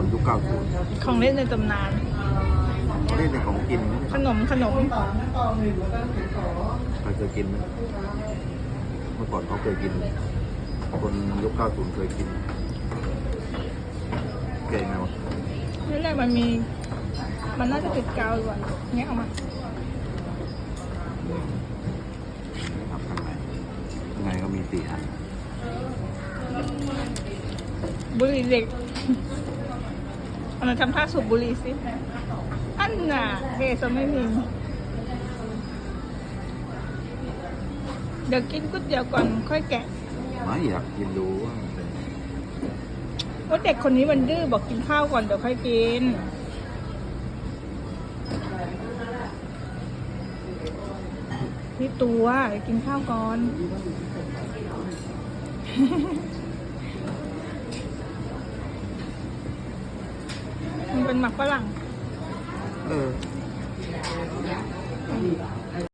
คนยุคเก้าศูนย์ของเล่นในตำนานนี่ในของกินนะขนมขนมใครเคยกินไหมเมื่อก่อนเขาเคยกิน คนยุคเก้าศูนย์เคยกินเก่งไงวะนี่แหละมันมี มันน่าจะติดกาวอยู่อะเนี่ยเอามาครับข้างในข้างในก็มีสี่อันบุหรี่เด็กเอา มาทำท่าสูบบุหรี่สิ อันน่ะเกสไม่มี เดี๋ยวกินก๋วยเตี๋ยวก่อนค่อยแกะ ไม่อยากกินดูว่ามันเป็นว่าเด็กคนนี้มันดื้อบอกกินข้าวก่อนเดี๋ยวค่อยกิน พี่ตัวเดี๋ยวกินข้าวก่อนมัน เป็นหมักฝรั่ง เออ